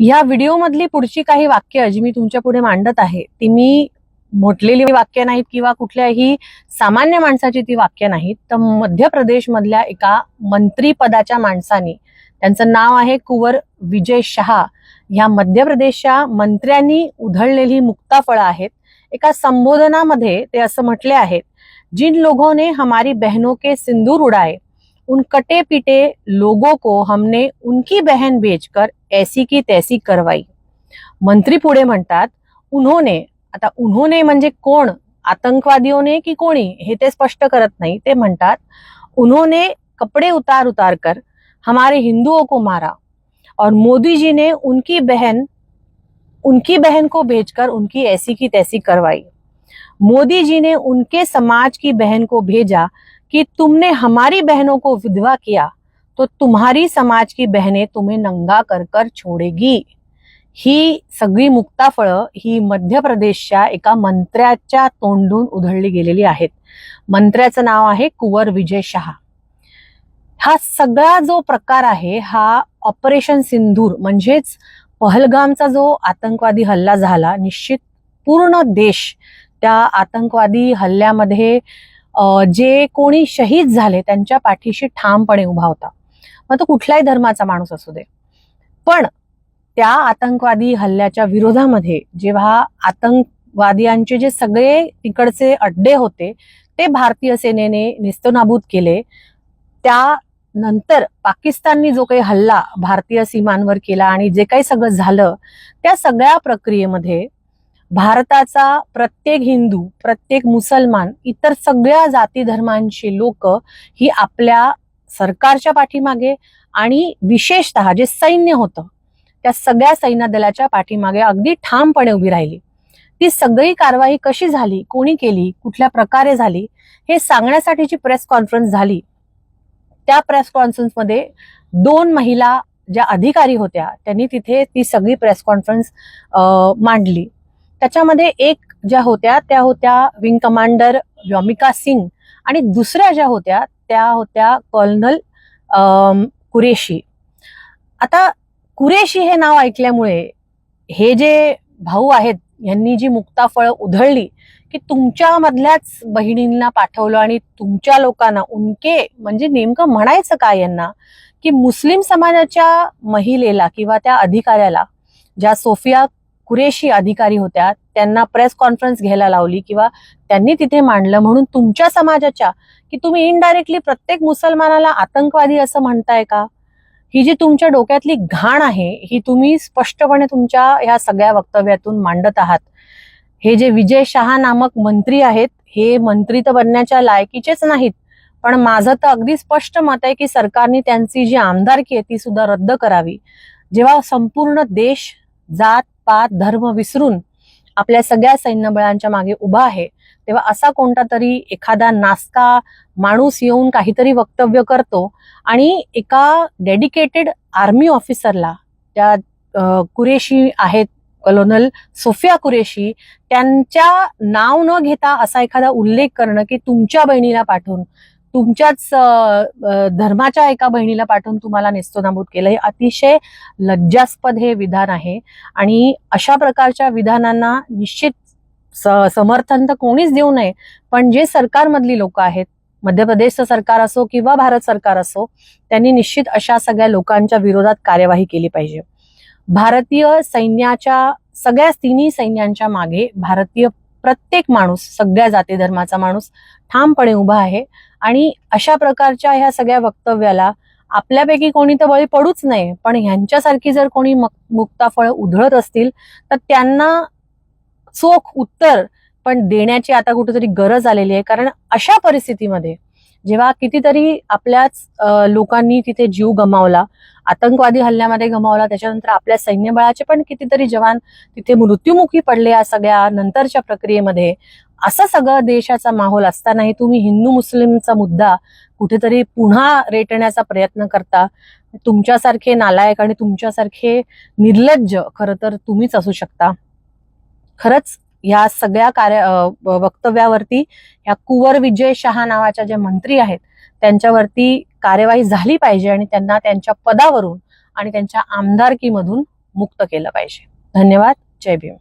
या व्हिडिओमधली पुढची काही वाक्य जी मी तुमच्यापुढे मांडत आहे ती मी म्हटलेली वाक्य नाहीत किंवा कुठल्याही सामान्य माणसाची ती वाक्य नाहीत. तर मध्य प्रदेशमधल्या एका मंत्रीपदाच्या माणसाने त्यांचं नाव आहे कुवर विजय शहा. ह्या मध्य प्रदेशच्या मंत्र्यांनी उधळलेली मुक्ताफळं आहेत. एका संबोधनामध्ये ते असं म्हटले आहेत जिन लोगों ने हमारी बहनों के सिंदूर उड़ाए उन कटे पिटे लोगों को हमने उनकी बहन बेचकर ऐसी की तैसी करवाई। मंत्री पुढे म्हणतात, उन्होंने, आता, उन्होंने म्हणजे कोण? आतंकवादियों की कोणी? हे ते स्पष्ट करत नाही. ते म्हणतात, उन्होंने कपड़े उतार उतार कर हमारे हिंदुओं को मारा और मोदी जी ने उनकी बहन उनकी बहन को भेजकर उनकी ऐसी की तैसी करवाई। मोदी जी ने उनके समाज की बहन को भेजा कि तुमने हमारी बहनों को विधवा किया तो तुम्हारी समाज की बहनें तुम्हें नंगा कर कर छोडेगी। ही सगळी मुक्ताफळं ही मध्य प्रदेशच्या एका मंत्र्याच्या तोंडून उधळली गेलेली आहेत. मंत्र्याचं नाव आहे कुवर विजय शहा. हा सगळा जो प्रकार आहे हा ऑपरेशन सिंधूर म्हणजेच पहलगामचा जो आतंकवादी हल्ला झाला निश्चित पूर्ण देश त्या आतंकवादी हल्ल्यामध्ये जे कोणी शहीद झाले त्यांच्या पाठीशी ठामपणे उभा होता. मग तो कुठल्याही धर्माचा माणूस असू दे. पण त्या आतंकवादी हल्ल्याच्या विरोधामध्ये जेव्हा आतंकवादियांचे जे सगळे तिकडचे अड्डे होते ते भारतीय सेनेने निस्तनाबूत केले. त्यानंतर पाकिस्ताननी जो काही हल्ला भारतीय सीमांवर केला आणि जे काही सगळं झालं त्या सगळ्या प्रक्रियेमध्ये भारताचा प्रत्येक हिंदू प्रत्येक मुसलमान इतर सगळ्या जाती धर्मांची लोक ही आपल्या सरकारच्या पाठीमागे आणि विशेषतः जे सैन्य होतं त्या सगळ्या सैन्य दलाच्या पाठीमागे अगदी ठामपणे उभी राहिली. ती सगळी कारवाई कशी झाली कोणी केली कुठल्या प्रकारे झाली हे सांगण्यासाठीची प्रेस कॉन्फरन्स झाली. त्या प्रेस कॉन्फरन्समध्ये दोन महिला ज्या अधिकारी होत्या त्यांनी तिथे ती सगळी प्रेस कॉन्फरन्स मांडली. त्याच्यामध्ये एक ज्या होत्या त्या होत्या विंग कमांडर व्योमिका सिंग आणि दुसऱ्या ज्या होत्या त्या होत्या कर्नल कुरेशी. आता कुरेशी हे नाव ऐकल्यामुळे हे जे भाऊ आहेत यांनी जी मुक्ताफळ उधळली की तुमच्यामधल्याच बहिणींना पाठवलं आणि तुमच्या लोकांना उनके म्हणजे नेमकं म्हणायचं काय यांना की मुस्लिम समाजाच्या महिलेला किंवा त्या अधिकाऱ्याला ज्या सोफिया कुरेशी अधिकारी होत्या त्यांना प्रेस कॉन्फरन्स घ्यायला लावली किंवा त्यांनी तिथे मांडलं म्हणून तुमच्या समाजाच्या की तुम्ही इनडायरेक्टली प्रत्येक मुसलमानाला आतंकवादी असं म्हणताय का? ही जी तुमच्या डोक्यातली घाण आहे ही तुम्ही स्पष्टपणे तुमच्या ह्या सगळ्या वक्तव्यातून मांडत आहात. हे जे विजय शहा नामक मंत्री आहेत हे मंत्री तर बनण्याच्या लायकीचेच नाहीत पण माझं तर अगदी स्पष्ट मत आहे की सरकारने त्यांची जी आमदारकी आहे ती सुद्धा रद्द करावी. जेव्हा संपूर्ण देश जात पात धर्म विसरून आपल्या सगळ्या सैन्यबळांच्या मागे उभा आहे तेव्हा असा कोणता तरी एखादा नास्का माणूस येऊन काहीतरी वक्तव्य करतो आणि एका डेडिकेटेड आर्मी ऑफिसरला त्या कुरेशी आहेत कलोनल सोफिया कुरेशी त्यांच्या नाव न घेता असा एखादा उल्लेख करणं की तुमच्या बहिणीला पाठवून तुमच्याच धर्माच्या एका बहिणीला पाठवून तुम्हाला नेस्तोनाबूत केलं हे अतिशय लज्जास्पद हे विधान आहे. आणि अशा प्रकारच्या विधानांना निश्चित स- समर्थन तर कोणीच देऊ नये पण जे सरकारमधली लोक आहेत मध्य प्रदेशचं सरकार असो किंवा भारत सरकार असो त्यांनी निश्चित अशा सगळ्या लोकांच्या विरोधात कार्यवाही केली पाहिजे. भारतीय सैन्याच्या सगळ्या तिन्ही सैन्यांच्या मागे भारतीय प्रत्येक माणूस सगळ्या जाती धर्माचा माणूस ठामपणे उभा आहे. आणि अशा प्रकारच्या ह्या सगळ्या वक्तव्याला आपल्यापैकी कोणी तर बळी पडूच नाही पण ह्यांच्यासारखी जर कोणी मुक्ताफळ उधळत असतील तर त्यांना चोख उत्तर पण देण्याची आता कुठेतरी गरज आलेली आहे. कारण अशा परिस्थितीमध्ये जेव्हा कितीतरी आपल्याच लोकांनी तिथे जीव गमावला आतंकवादी हल्ल्यामध्ये गमावला त्याच्यानंतर आपल्या सैन्यबळाचे पण कितीतरी जवान तिथे मृत्युमुखी पडले या सगळ्या नंतरच्या प्रक्रियेमध्ये. असं सगळं देशाचा माहोल असतानाही तुम्ही हिंदू मुस्लिमचा मुद्दा कुठेतरी पुन्हा रेटण्याचा प्रयत्न करता. तुमच्यासारखे नालायक आणि तुमच्यासारखे निर्लज्ज खरं तर तुम्हीच असू शकता. खरंच ह्या सगळ्या कार्य वक्तव्यावरती या कुवर विजय शहा नावाच्या जे मंत्री आहेत त्यांच्यावरती कार्यवाही झाली पाहिजे आणि त्यांना त्यांच्या पदावरून आणि त्यांच्या आमदारकीमधून मुक्त केलं पाहिजे. धन्यवाद. जय भीम.